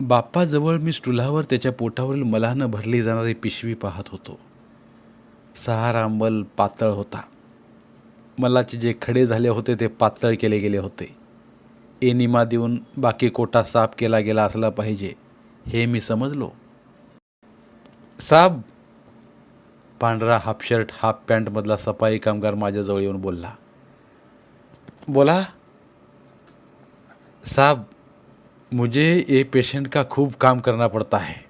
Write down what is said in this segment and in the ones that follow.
बाप्पाजवळ मी स्टुलावर त्याच्या पोटावरील मलानं भरली जाणारी पिशवी पाहत होतो. सहारा मल पातळ होता. मलाचे जे खडे झाले होते ते पातळ केले गेले होते. एनिमा देऊन बाकी कोटा साफ केला गेला असला पाहिजे हे मी समजलो. साब! पांढरा हाफ शर्ट हाफ पॅन्टमधला सफाई कामगार माझ्याजवळ येऊन बोलला. बोला. साब! मुझे ये पेशंट का खूप काम करना पडता है।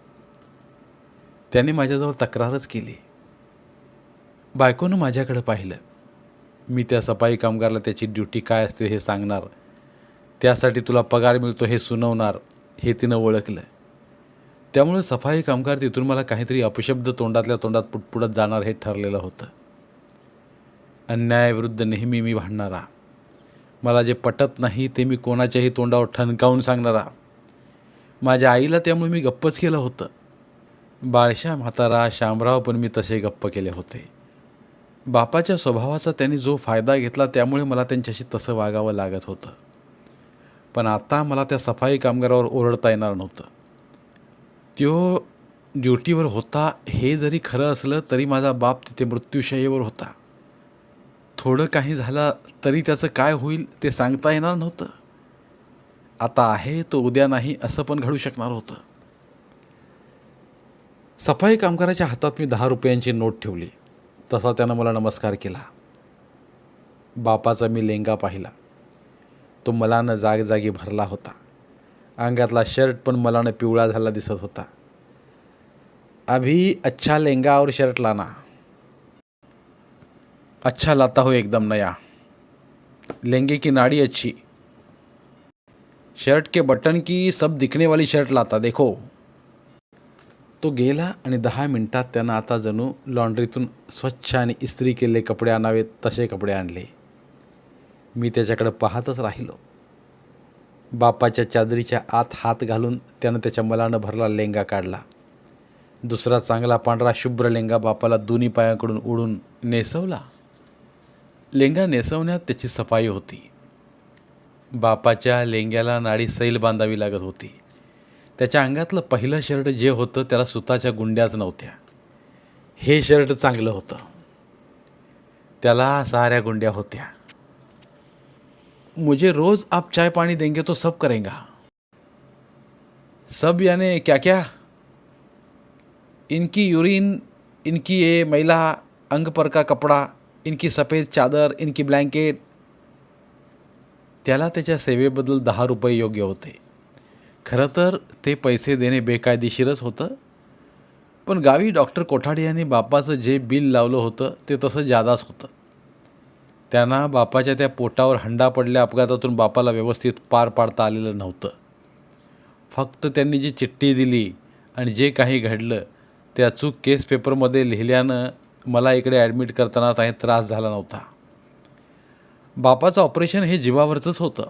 त्याने माझ्याजवळ तक्रारच केली. बायकोनं माझ्याकडे पाहिलं. मी त्या सफाई कामगारला त्याची ड्युटी काय असते हे सांगणार. त्यासाठी तुला पगार मिळतो हे सुनवणार हे तिनं ओळखलं. त्यामुळे सफाई कामगार तिथून मला काहीतरी अपशब्द तोंडातल्या तोंडात पुटपुटत जाणार हे ठरलेलं होतं. अन्यायाविरुद्ध नेहमी मी भांडणारा. मला जे पटत नाही ते मी कोणाच्याही तोंडावर ठणकावून सांगणारा. माझ्या आईला त्यामुळे मी गप्पच केलं होतं. बाळशा म्हातारा शामराव पण मी तसे गप्प केले होते. बापाच्या स्वभावाचा त्यांनी जो फायदा घेतला त्यामुळे मला त्यांच्याशी तसं वागावं लागत होतं. पण आता मला त्या सफाई कामगारावर ओरडता येणार नव्हतं. त्यो ड्युटीवर होता हे जरी खरं असलं तरी माझा बाप तिथे मृत्यूशय्येवर होता. थोडं काही झालं तरी त्याचं काय होईल ते सांगता येणार नव्हतं. आता आहे तो उद्या नाही असं पण घडू शकणार होतं. सफाई कामगाराच्या हातात मी दहा रुपयांची नोट ठेवली. तसा त्यानं मला नमस्कार केला. बापाचा मी लेंगा पाहिला. तो मलानं जागजागी भरला होता. अंगातला शर्ट पण मलानं पिवळा झाला दिसत होता. अभी अच्छा लेंगा और शर्ट लाना. अच्छा लाता हो एकदम नया। लहंगे की नाड़ी अच्छी? शर्ट के बटन की सब दिखने वाली शर्ट लाता देखो। तो गेला आणि दहा मिनिटात त्यानं आता जणू लॉन्ड्रीतून स्वच्छ आणि इस्त्री केलेले कपडे आणावेत तसे कपडे आणले। मी त्याच्याकडे पाहतच राहिलो। बापाच्या चादरीच्या आत हात घालून त्यानं त्याच्या मलानं भरला लेंगा काढला। दुसरा चांगला पांढरा शुभ्र लेंगा बापाला दोन्ही पायाकडून उडून नेसवला। लेंगा नेसवण्यात त्याची सफाई होती. बापाच्या लेंग्याला नाडी सैल बांधावी लागत होती. त्याच्या अंगातलं पहिलं शर्ट जे होतं त्याला सुताच्या गुंड्याच नव्हत्या. हे शर्ट चांगलं होतं. त्याला साऱ्या गुंड्या होत्या. मुझे रोज आप चाय पाणी देंगे तो सब करेंगा. सब याने क्या क्या? इनकी यूरिन इनकी ये मैला अंग पर का कपड़ा इनकी सफ़ेद चादर इनकी ब्लँकेट. त्याला त्याच्या सेवेबद्दल दहा रुपये योग्य होते. खरं तर ते पैसे देणे बेकायदेशीरच होतं. पण गावी डॉक्टर कोठाडे यांनी बापाचं जे बिल लावलं होतं ते तसं जादाच होतं. त्यांना बापाच्या त्या पोटावर हंडा पडल्या अपघातातून बापाला व्यवस्थित पार पाडता आलेलं नव्हतं. फक्त त्यांनी जी चिठ्ठी दिली आणि जे काही घडलं ते अचूक केस पेपरमध्ये लिहिल्यानं मला इकडे ॲडमिट करताना काही त्रास झाला नव्हता. बापाचं ऑपरेशन हे जीवावरचंच होतं.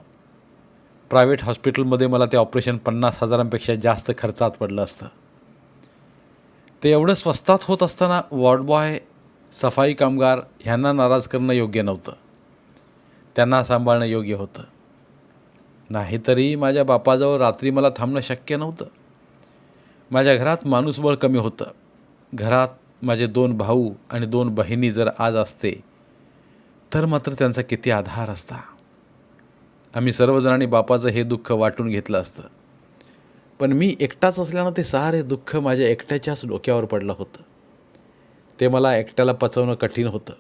प्रायव्हेट हॉस्पिटलमध्ये मला ते ऑपरेशन पन्नास हजारांपेक्षा जास्त खर्चात पडलं असतं. ते एवढं स्वस्तात होत असताना वॉर्डबॉय सफाई कामगार ह्यांना नाराज करणं योग्य नव्हतं. त्यांना सांभाळणं योग्य होतं. नाहीतरी माझ्या बापाजवळ रात्री मला थांबणं शक्य नव्हतं. माझ्या घरात माणूसबळ कमी होतं. घरात माझे दोन भाऊ आणि दोन बहिणी जर आज असते तर मात्र त्यांचा किती आधार असता. आम्ही सर्वजणांनी बापाचं हे दुःख वाटून घेतलं असतं. पण मी एकटाच असल्यानं ते सारे दुःख माझ्या एकट्याच्याच डोक्यावर पडलं होतं. ते मला एकट्याला पचवणं कठीण होतं.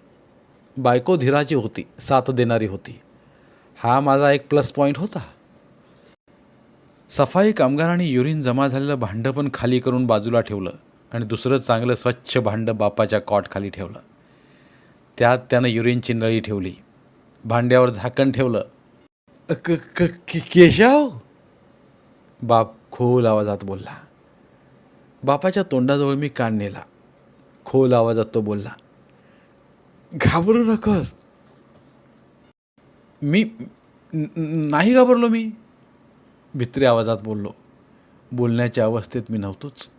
बायको धीराची होती साथ देणारी होती. हा माझा एक प्लस पॉईंट होता. सफाई कामगारांनी युरिन जमा झालेलं भांडं पण खाली करून बाजूला ठेवलं. आणि दुसरं चांगलं स्वच्छ भांडं बापाच्या कॉट खाली ठेवलं. त्यात त्यानं युरिनची नळी ठेवली. भांड्यावर झाकण ठेवलं. क क केशव? बाप खोल आवाजात बोलला. बापाच्या तोंडाजवळ मी कान नेला. खोल आवाजात तो बोलला घाबरू नकोस. मी नाही घाबरलो मी. भित्री आवाजात बोललो. बोलण्याच्या अवस्थेत मी नव्हतोच.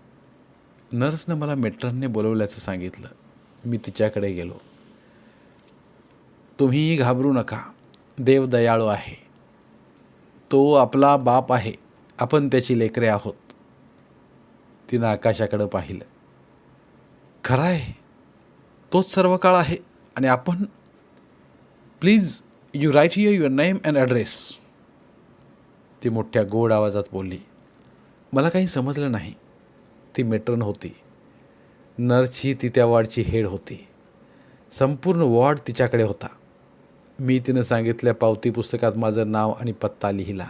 नर्सनं मला मेट्रनने बोलवल्याचं सांगितलं. मी तिच्याकडे गेलो. तुम्हीही घाबरू नका. देव दयाळू आहे. तो आपला बाप आहे. आपण त्याची लेकरे आहोत. तिनं आकाशाकडं पाहिलं. खरं आहे. तोच सर्व काळ आहे आणि आपण please you write here your name and address. ती मोठ्या गोड आवाजात बोलली. मला काही समजलं नाही. ती मेट्रन होती. नर्स ही ती त्या वॉर्डची हेड होती. संपूर्ण वॉर्ड तिच्याकडे होता. मी तिनं सांगितल्या पावती पुस्तकात माझं नाव आणि पत्ता लिहिला.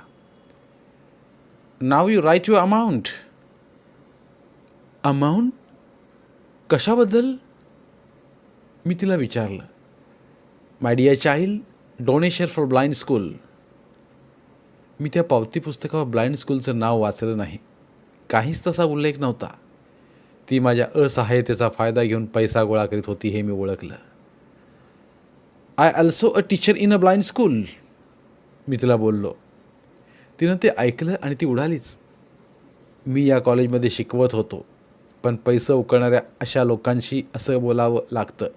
नाव you write you amount amount कशाबद्दल? मी तिला विचारलं. My dear child donation for blind school मी त्या पावती पुस्तकावर ब्लाइंड स्कूलचं नाव वाचलं नाही. काहीच तसा उल्लेख नव्हता. ती माझ्या असहाय्यतेचा फायदा घेऊन पैसा गोळा करीत होती हे मी ओळखलं. I also a teacher in a blind school मी तिला बोललो. तिनं ते ऐकलं आणि ती उडालीच. मी या कॉलेजमध्ये शिकवत होतो पण पैसे उकळणाऱ्या अशा लोकांशी असं बोलावं लागतं.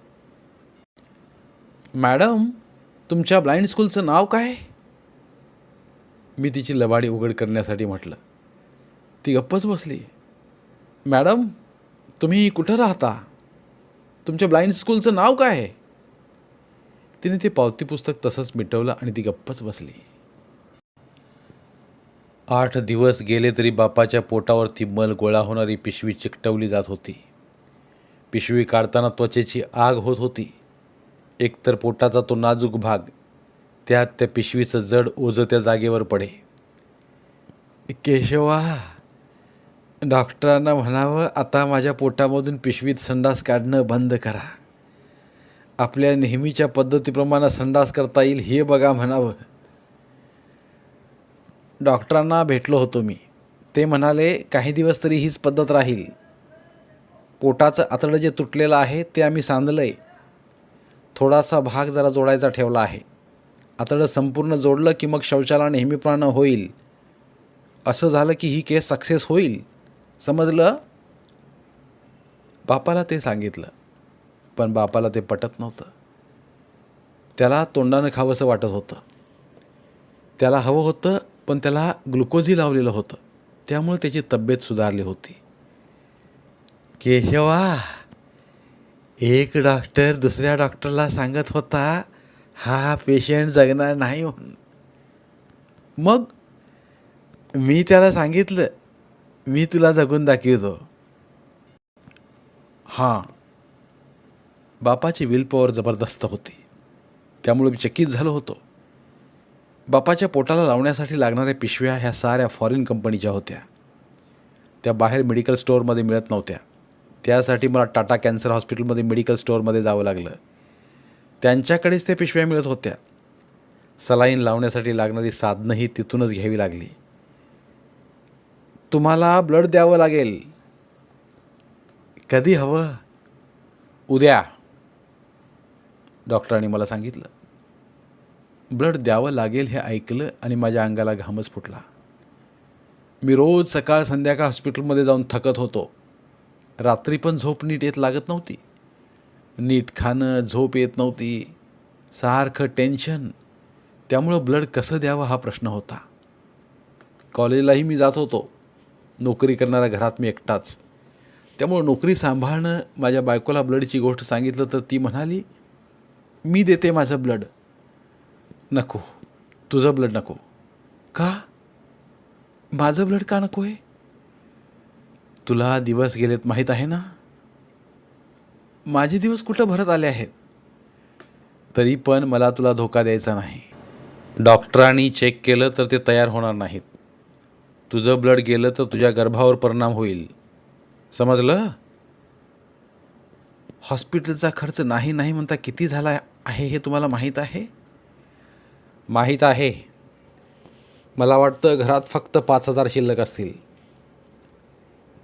मॅडम तुमच्या ब्लाइंड स्कूलचं नाव काय? मी तिची लबाडी उघड करण्यासाठी म्हटलं. ती गप्पच बसली. मॅडम तुम्ही कुठं राहता? तुमच्या ब्लाइंड स्कूलचं नाव काय आहे? तिने ते पावती पुस्तक तसंच मिटवलं आणि ती गप्पच बसली. आठ दिवस गेले तरी बापाच्या पोटावरती मल गोळा होणारी पिशवी चिकटवली जात होती. पिशवी काढताना त्वचेची आग होत होती. एकतर पोटाचा तो नाजूक भाग त्यात त्या पिशवीचं जड ओझं त्या जागेवर पडे. केशवा डॉक्टरांना म्हणावं आता माझ्या पोटामधून पिशवीत संडास काढणं बंद करा. आपल्या नेहमीच्या पद्धतीप्रमाणे संडास करता येईल हे बघा म्हणावं. डॉक्टरांना भेटलो होतो मी. ते म्हणाले काही दिवस तरी हीच पद्धत राहील. पोटाचं आतडं जे तुटलेलं आहे ते आम्ही सांधलं आहे थोडासा भाग जरा जोडायचा ठेवला आहे. आतडं संपूर्ण जोडलं की मग शौचाला नेहमीप्रमाणे होईल. असं झालं की ही केस सक्सेस होईल? समजलं? बापाला ते सांगितलं पण बापाला ते पटत नव्हतं. त्याला तोंडानं खावंसं वाटत होतं. त्याला हवं होतं पण त्याला ग्लुकोजही लावलेलं होतं. त्यामुळे त्याची तब्येत सुधारली होती. केशवा एक डॉक्टर दुसऱ्या डॉक्टरला सांगत होता हा पेशंट जगणार नाही म्हणून. मग मी त्याला सांगितलं मी तुला जगून दाखवतो. हां. बापाची विल पॉवर जबरदस्त होती. त्यामुळे मी चकित झालो होतो. बापाच्या पोटाला लावण्यासाठी लागणाऱ्या पिशव्या ह्या साऱ्या फॉरेन कंपनीच्या होत्या. त्या बाहेर मेडिकल स्टोअरमध्ये मिळत नव्हत्या. त्यासाठी मला टाटा कॅन्सर हॉस्पिटलमध्ये मेडिकल स्टोअरमध्ये जावं लागलं. त्यांच्याकडेच त्या पिशव्या मिळत होत्या. सलाईन लावण्यासाठी लागणारी साधनंही तिथूनच घ्यावी लागली. तुम्हाला ब्लड द्यावं लागेल. कधी हवं? उद्या. डॉक्टरांनी मला सांगितलं. ब्लड द्यावं लागेल हे ऐकलं आणि माझ्या अंगाला घामच फुटला. मी रोज सकाळ संध्याकाळ हॉस्पिटलमध्ये जाऊन थकत होतो. रात्री पण झोप नीट येत लागत नव्हती. नीट खाणं झोप येत नव्हती. सारखं टेन्शन त्यामुळं ब्लड कसं द्यावं हा प्रश्न होता. कॉलेजलाही मी जात होतो. नोकरी करणाऱ्या घरात मी एकटाच. त्यामुळं नोकरी सांभाळणं माझ्या बायकोला ब्लडची गोष्ट सांगितलं तर ती म्हणाली मी देते माझं ब्लड. नको. तुझं ब्लड नको. का? माझं ब्लड का नको आहे तुला दिवस गेलेत माहीत आहे ना? माझे दिवस कुठं भरत आले आहेत? तरी पण मला तुला धोका द्यायचा नाही. डॉक्टरांनी चेक केलं तर ते तयार होणार नाहीत. तुझं ब्लड गेलं तर तुझ्या गर्भावर परिणाम होईल. समजलं? हॉस्पिटलचा खर्च नाही नाही म्हणता किती झाला आहे हे तुम्हाला माहीत आहे? माहीत आहे. मला वाटतं घरात फक्त पाच हजार शिल्लक असतील.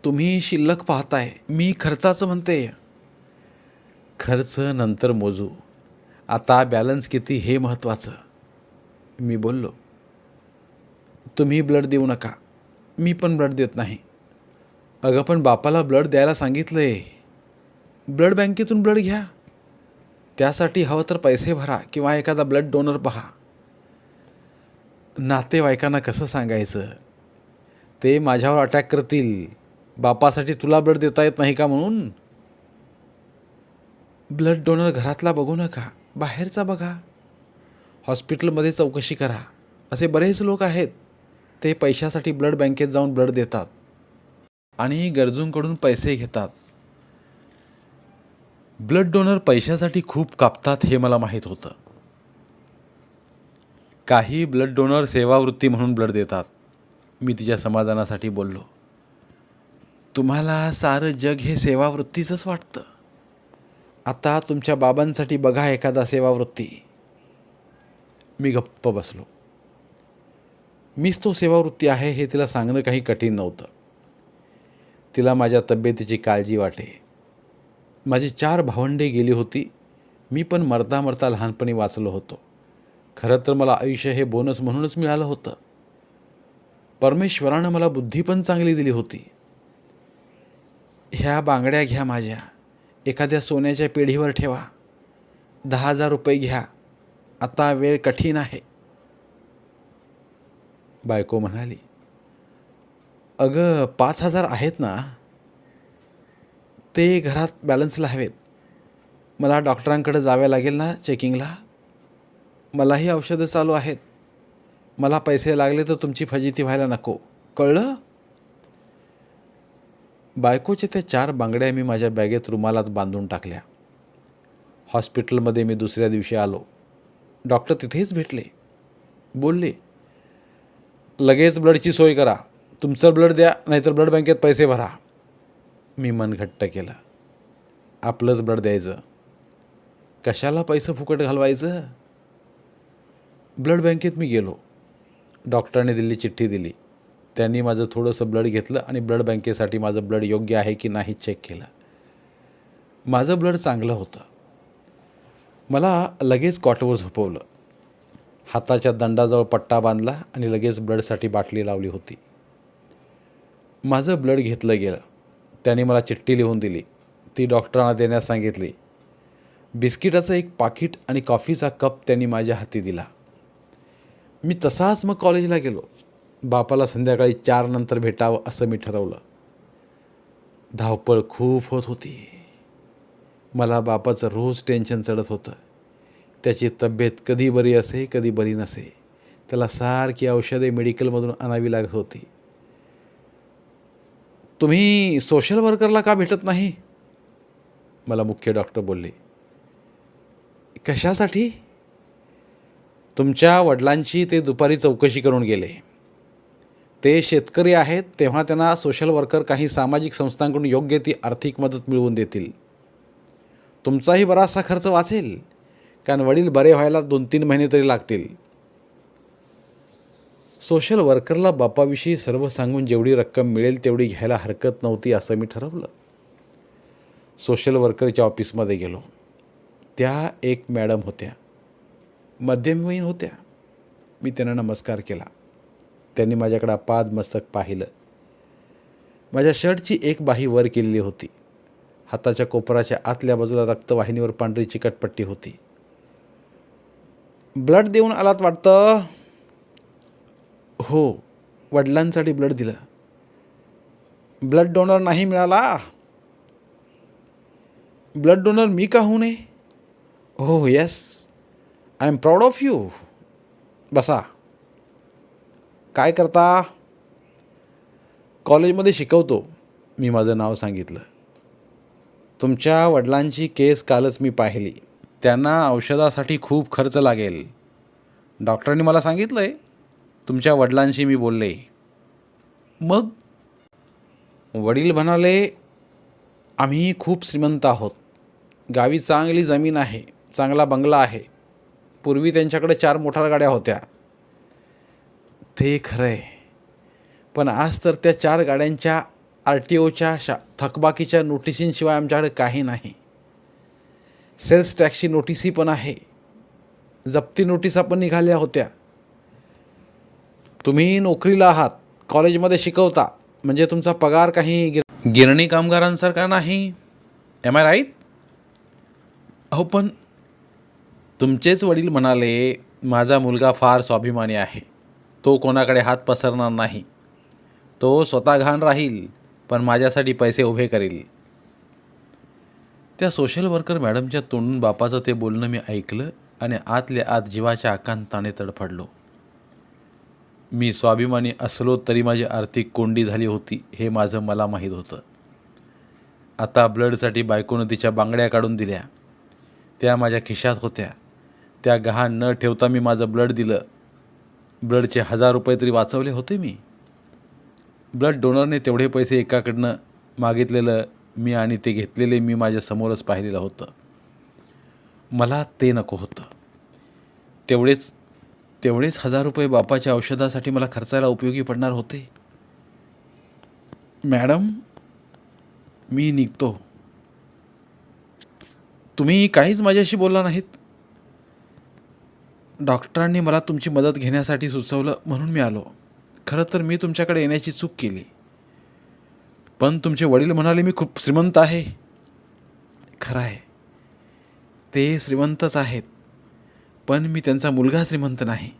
तुम्ही शिल्लक पाहताय मी खर्चाचं म्हणते. खर्च नंतर मोजू. आता बॅलन्स किती हे महत्त्वाचं मी बोललो. तुम्ही ब्लड देऊ नका. मी पण ब्लड देत नाही. अगं पण बापाला ब्लड द्यायला सांगितलं आहे ब्लड बँकेतून ब्लड घ्या. त्यासाठी हवं तर पैसे भरा किंवा एखादा ब्लड डोनर पहा. नातेवाईकांना कसं सांगायचं? ते माझ्यावर अटॅक करतील. बापासाठी तुला ब्लड देता येत नाही का म्हणून? ब्लड डोनर घरातला बघू नका. बाहेरचा बघा. हॉस्पिटलमध्ये चौकशी करा. असे बरेच लोक आहेत. ते पैशासाठी ब्लड बँकेत जाऊन ब्लड देतात आणि गरजूंकडून पैसे घेतात. ब्लड डोनर पैशासाठी खूप कापतात हे मला माहीत होतं. काही ब्लड डोनर सेवावृत्ती म्हणून ब्लड देतात. मी तिच्या समाधानासाठी बोललो तुम्हाला सारं जग हे सेवावृत्तीचंच वाटतं. आता तुमच्या बाबांसाठी बघा एखादा सेवावृत्ती. मी गप्प बसलो. मीच तो सेवावृत्ती आहे हे तिला सांगणं काही कठीण नव्हतं. तिला माझ्या तब्येतीची काळजी वाटे. माझी चार भावंडे गेली होती. मी पण मरता मरता लहानपणी वाचलो होतो. खरं तर मला आयुष्य हे बोनस म्हणूनच मिळालं होतं. परमेश्वरानं मला बुद्धी पण चांगली दिली होती. ह्या बांगड्या घ्या माझ्या. एखाद्या सोन्याच्या पेढीवर ठेवा. दहा हजार रुपये घ्या. आता वेळ कठीण आहे. बायको म्हणाली अगं पाच हजार आहेत ना ते घरात बॅलन्सला हवेत. मला डॉक्टरांकडे जावे लागेल ना चेकिंगला? मलाही औषधं चालू आहेत. मला पैसे लागले तर तुमची फजिती व्हायला नको. कळलं? बायकोचे त्या चार बांगड्या मी माझ्या बॅगेत रुमालात बांधून टाकल्या. हॉस्पिटलमध्ये मी दुसऱ्या दिवशी आलो. डॉक्टर तिथेच भेटले. बोलले लगेच ब्लडची सोय करा. तुमचं ब्लड द्या नाहीतर ब्लड बँकेत पैसे भरा. मी मन घट्ट केलं. आपलंच ब्लड द्यायचं. कशाला पैसे फुकट घालवायचं? ब्लड बँकेत मी गेलो. डॉक्टरने दिल्ली चिठ्ठी दिली. त्यांनी माझं थोडंसं ब्लड घेतलं आणि ब्लड बँकेसाठी माझं ब्लड योग्य आहे की नाही चेक केलं. माझं ब्लड चांगलं होतं. मला लगेच कॉटवर झोपवलं. हाताच्या दंडाजवळ पट्टा बांधला आणि लगेच ब्लडसाठी बाटली लावली होती. माझं ब्लड घेतलं गेलं. त्याने मला चिठ्ठी लिहून दिली. ती डॉक्टरांना देण्यास सांगितली. बिस्किटाचं एक पाकिट आणि कॉफीचा कप त्यांनी माझ्या हाती दिला. मी तसाच मग कॉलेजला गेलो. बापाला संध्याकाळी चार नंतर भेटावं असं मी ठरवलं. धावपळ खूप होत होती. मला बापाचं रोज टेन्शन चढत होतं. त्याची तब्येत कधी बरी असे कधी बरी नसे. त्याला सारखी औषधे मेडिकलमधून आणावी लागत होती. तुम्ही सोशल वर्करला का भेटत नाही? मला मुख्य डॉक्टर बोलले. कशासाठी? तुमच्या वडिलांची ते दुपारी चौकशी करून गेले. ते शेतकरी आहेत तेव्हा त्यांना सोशल वर्कर काही सामाजिक संस्थांकडून योग्य ती आर्थिक मदत मिळवून देतील. तुमचाही बराचसा खर्च वाचेल. कारण वडील बरे व्हायला दोन तीन महिने तरी लागतील. सोशल वर्करला बापाविषयी सर्व सांगून जेवढी रक्कम मिळेल तेवढी घ्यायला हरकत नव्हती असं मी ठरवलं. सोशल वर्करच्या ऑफिसमध्ये गेलो. त्या एक मॅडम होत्या. मध्यमवयीन होत्या. मी त्यांना नमस्कार केला. त्यांनी माझ्याकडं अपाद मस्तक पाहिलं. माझ्या शर्टची एक बाही वर केलेली होती. हाताच्या कोपराच्या आतल्या बाजूला रक्तवाहिनीवर पांढरी चिकटपट्टी होती. ब्लड देऊन आलात वाटतं? हो वडिलांसाठी ब्लड दिलं. ब्लड डोनर नाही मिळाला. ब्लड डोनर मी का होऊ नये? हो yes I am proud of you बसा. काय करता? कॉलेजमध्ये शिकवतो. मी माझं नाव सांगितलं. तुमच्या वडिलांची केस कालच मी पाहिली. त्यांना औषधासाठी खूप खर्च लागेल. डॉक्टरांनी मला सांगितलं आहे तुमच्या वडिलांशी मी बोलले. मग वडील म्हणाले आम्ही खूप श्रीमंत आहोत. गावी चांगली जमीन आहे चांगला बंगला आहे. पूर्वी त्यांच्याकडे चार मोठ्या गाड्या होत्या. ते खरं आहे पण आज तर त्या चार गाड्यांच्या आर टी ओच्या शा थकबाकीच्या नोटिसींशिवाय आमच्याकडे काही नाही. सेल्स टॅक्सची नोटीसही पण आहे. जप्ती नोटिसा पण निघाल्या होत्या. तुम्ही नोकरीला आहात कॉलेजमध्ये शिकवता म्हणजे तुमचा पगार काही गिर गिरणी कामगारांसारखा नाही. एम आय राईट अहो पण तुमचेच वडील म्हणाले माझा मुलगा फार स्वाभिमानी आहे. तो कोणाकडे हात पसरणार नाही. तो स्वतः घाण राहील पण माझ्यासाठी पैसे उभे करेल. त्या सोशल वर्कर मॅडमच्या तोंडून बापाचं ते बोलणं मी ऐकलं आणि आतल्या आत जीवाच्या आकांताने तडफडलो. मी स्वाभिमानी असलो तरी माझी आर्थिक कोंडी झाली होती हे माझं मला माहीत होतं. आता ब्लडसाठी बायकोनं तिच्या बांगड्या काढून दिल्या. त्या माझ्या खिशात होत्या. त्या गहाण न ठेवता मी माझं ब्लड दिलं. ब्लडचे हजार रुपये तरी वाचवले होते मी. ब्लड डोनरने तेवढे पैसे एकाकडनं मागितलेलं मी आणि ते घेतलेले मी माझ्यासमोरच पाहिलेलं होतं. मला ते नको होतं. तेवढेच तेवढेच हजार रुपये बापाच्या औषधासाठी मला खर्चायला उपयोगी पडणार होते. मॅडम मी निघतो. तुम्ही काहीच माझ्याशी बोलला नाहीत. डॉक्टरांनी मला तुमची मदत घेण्यासाठी सुचवलं म्हणून मी आलो. खरं तर मी तुमच्याकडे येण्याची चूक केली. पण तुमचे वडील म्हणाले मी खूप श्रीमंत आहे. खरं आहे. ते श्रीमंतच आहेत. पण मी त्यांचा मुलगा श्रीमंत नाही.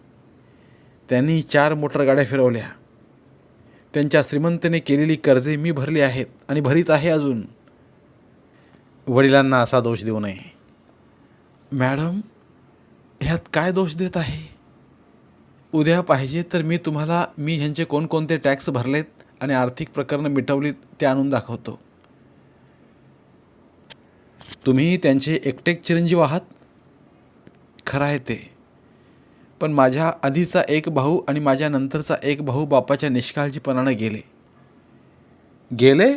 त्यांनी चार मोटर गाड्या फिरवल्या. त्यांच्या श्रीमंतने केलेली कर्जे मी भरली आहेत आणि भरीत आहे अजून. वडिलांना असा दोष देऊ नये. मॅडम ह्यात काय दोष देत आहे? उद्या पाहिजे तर मी तुम्हाला मी ह्यांचे कोणकोणते टॅक्स भरलेत आणि आर्थिक प्रकरणं मिटवली ते आणून दाखवतो. तुम्ही त्यांचे एकटेक चिरंजीव आहात? खरं आहे ते. पण माझ्या आधीचा एक भाऊ आणि माझ्या नंतरचा एक भाऊ बापाच्या निष्काळजीपणानं गेले. गेले?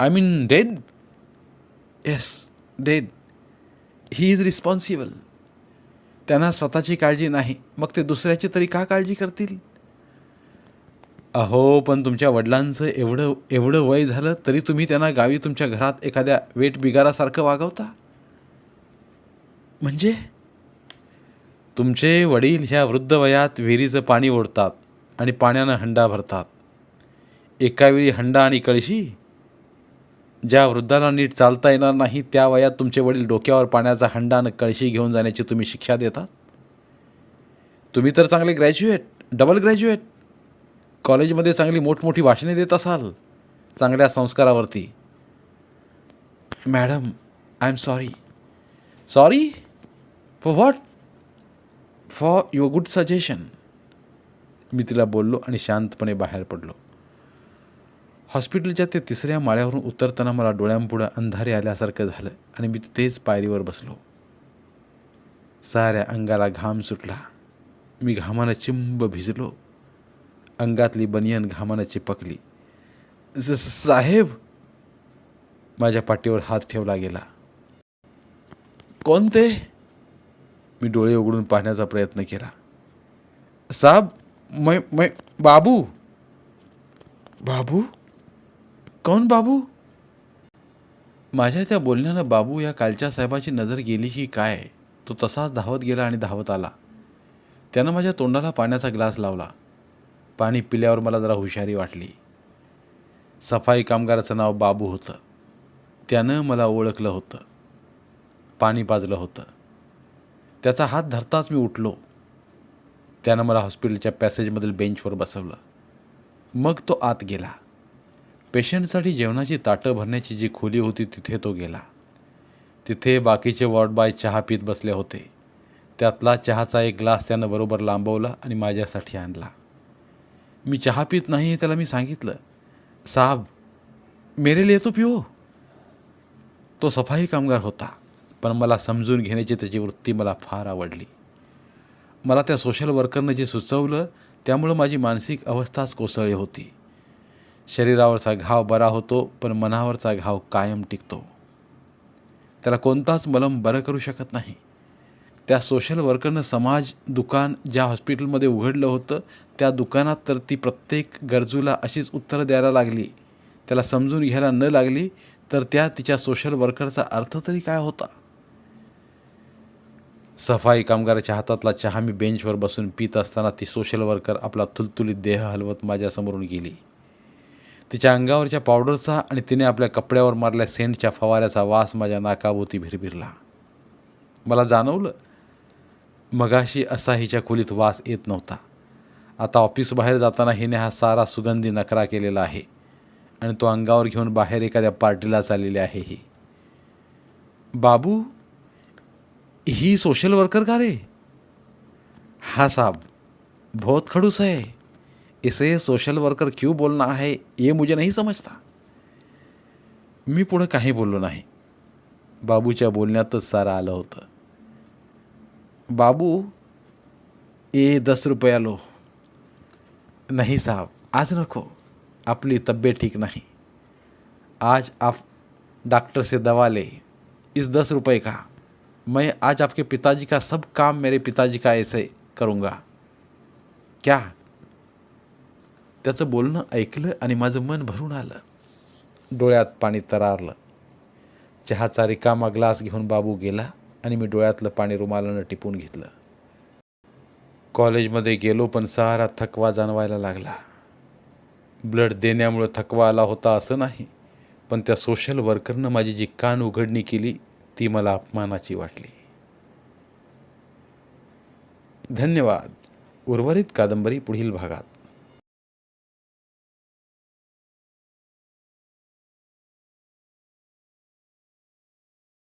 I mean dead yes dead he is responsible त्यांना स्वतःची काळजी नाही. मग ते दुसऱ्याची तरी का काळजी करतील? अहो पण तुमच्या वडिलांचं एवढं एवढं वय झालं तरी तुम्ही त्यांना गावी तुमच्या घरात एखाद्या वेट बिगारासारखं वागवता? म्हणजे? तुमचे वडील ह्या वृद्ध वयात विहिरीचं पाणी ओढतात आणि पाण्यानं हंडा भरतात. एकावेळी हंडा आणि कळशी? ज्या वृद्धाला नीट चालता येणार नाही त्या वयात तुमचे वडील डोक्यावर पाण्याचा हंडा आणि कळशी घेऊन जाण्याची तुम्ही शिक्षा देतात? तुम्ही तर चांगले ग्रॅज्युएट डबल ग्रॅज्युएट कॉलेजमध्ये चांगली मोठमोठी भाषणे देत असाल चांगल्या संस्कारावरती. Madam I am sorry. Sorry? For what for your good suggestion मी तिला बोललो आणि शांतपणे बाहेर पडलो. हॉस्पिटलच्या ते तिसऱ्या माळ्यावरून उतरताना मला डोळ्यांपुढं अंधारे आल्यासारखं झालं आणि मी तेच पायरीवर बसलो. साऱ्या अंगाला घाम सुटला. मी घामानं चिंब भिजलो. अंगातली बनियन घामानं चिपकली. स- साहेब! माझ्या पाठीवर हात ठेवला गेला. कोण ते? मी डोळे उघडून पाहण्याचा प्रयत्न केला. साहेब मै मै बाबू! बाबू? कोण बाबू? माझ्या त्या बोलण्यानं बाबू या कालच्या साहेबाची नजर गेली की काय? तो तसाच धावत गेला आणि धावत आला. त्यानं माझ्या तोंडाला पाण्याचा ग्लास लावला. पाणी पिल्यावर मला जरा हुशारी वाटली. सफाई कामगाराचं नाव बाबू होतं. त्यानं मला ओळखलं होतं. पाणी पाजलं होतं. त्याचा हात धरताच मी उठलो. त्यानं मला हॉस्पिटलच्या पॅसेजमधील बेंचवर बसवलं. मग तो आत गेला. पेशंटसाठी जेवणाची ताटं भरण्याची जी खोली होती तिथे तो गेला. तिथे बाकीचे वॉर्ड बाय चहा पीत बसले होते. त्यातला चहाचा एक ग्लास त्यानं बरोबर लांबवला आणि माझ्यासाठी आणला. मी चहा पीत नाही हे त्याला मी सांगितलं. साहब मेरे लिए तो पिओ तो सफाई कामगार होता पण मला समजून घेण्याची त्याची वृत्ती मला फार आवडली. मला त्या सोशल वर्करनं जे सुचवलं त्यामुळं माझी मानसिक अवस्थाच कोसळली होती. शरीरावरचा घाव बरा होतो पण मनावरचा घाव कायम टिकतो. त्याला कोणताच मलम बरं करू शकत नाही. त्या सोशल वर्करनं समाज दुकान ज्या हॉस्पिटलमध्ये उघडलं होतं त्या दुकानात तर ती प्रत्येक गरजूला अशीच उत्तरं द्यायला लागली. त्याला समजून घ्यायला न लागली तर त्या तिच्या सोशल वर्करचा अर्थ तरी काय होता? सफाई कामगाराच्या हातातला चहा मी बेंचवर बसून पित असताना ती सोशल वर्कर आपला तुलतुलीत देह हलवत माझ्यासमोरून गेली. तिच्या अंगावरच्या पावडरचा आणि तिने आपल्या कपड्यावर मारल्या सेंटच्या फवाऱ्याचा वास माझ्या नाकाभोवती भिरभिरला. मला जाणवलं मगाशी असा हिच्या खोलीत वास येत नव्हता. आता ऑफिस बाहेर जाताना हिने हा सारा सुगंधी नखरा केलेला आहे आणि तो अंगावर घेऊन बाहेर एखाद्या पार्टीला चाललेली आहे ही. बाबू ही सोशल वर्कर का रे? हाँ साहब बहुत खड़ूस है इसे सोशल वर्कर क्यों बोलना है ये मुझे नहीं समजता मी पुढं काही बोललो नाही. बाबूच्या बोलण्यातच सारं आलं होतं. बाबू ये दस रुपया लो. नहीं साहब आज रखो आपली तब्येत ठीक नाही. आज आप डॉक्टर से दवा ले. इस दस रुपये का? मैं आज आपके पिताजी का सब काम मेरे पिताजी का ऐसे करूँगा. क्या? त्याचं बोलणं ऐकलं आणि माझं मन भरून आलं. डोळ्यात पाणी तरारलं. चहाचा रिकामा ग्लास घेऊन बाबू गेला. आणि मी डोळ्यातलं पाणी रुमालानं टिपून घेतलं. कॉलेजमध्ये गेलो पण सहारा थकवा जाणवायला लागला. ब्लड देण्यामुळं थकवा आला होता असं नाही पण त्या सोशल वर्करनं माझी जी कान उघडणी केली ती मला अपमानाची वाटली. धन्यवाद. उर्वरित कादंबरी पुढील भागात.